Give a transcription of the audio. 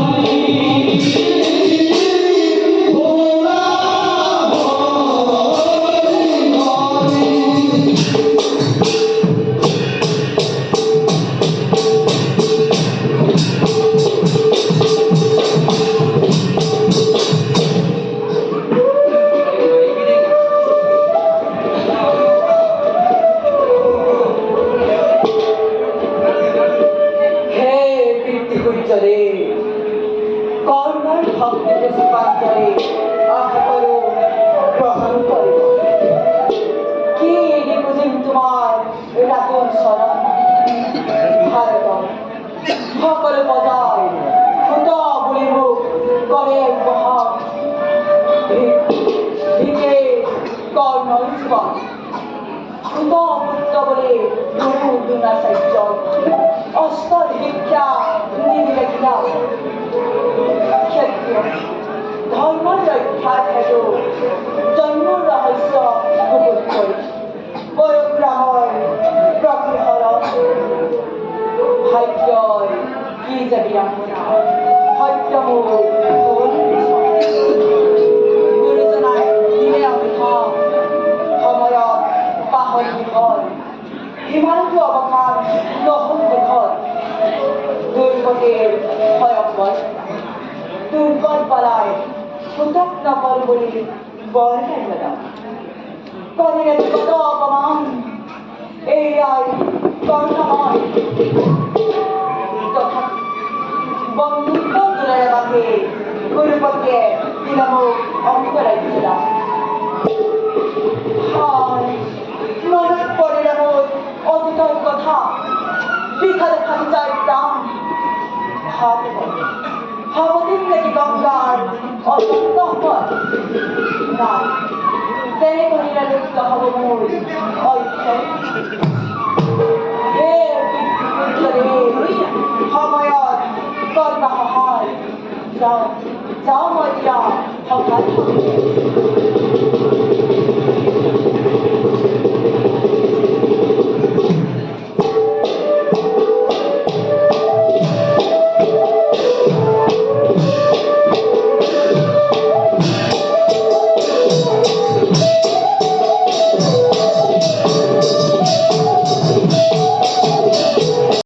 Oh, করো, গ্রহণ করো। কি এটি বুঝিম তোমার? রাতুল শরণ ভারত সকল বজায় ফুট বলি মুখ করে উপহার ভিকে কর্ণ জীবন ফুট মুক্ত বলে গুরু দুনা সাহ্য অস্তর ভিক্ষা কিনা। ক্ষেত্র। ধর্ম রক্ষা হেতু জন্ম রহস্য গুপুত কৰি পৰশুৰামৰ প্ৰকৃহৰ ভাগ্যই কি যে বিড়ম্বনা সত্য মোৰ গুৰুজনাই দিলে অভিধান সময়ত পাহৰি বিফল সিমানটো অৱসান নহল দেশত দুৰ্গতিৰ ভয়ংকৰ দুৰ্গত বলাই সুতক নকল বুলি বৰ কাৰ্যদা কৰিলে কত অপমান। এয়াই কৰ্ণময় তথা বন্ধুত্ব দূৰেৰে বান্ধি গুৰুপতিয়ে দিলে মোক অংকৰাজ্যদা মনত পৰিলে মোৰ কথা। যায় প্ৰাণ ভাবব পথ নাই তেনে কৰিলে লিপ্ত হ'ব পিতৃপুত্ৰৰে সময়ত কৰ্ম সহায় যাওঁ যাওঁ এতিয়া সভাত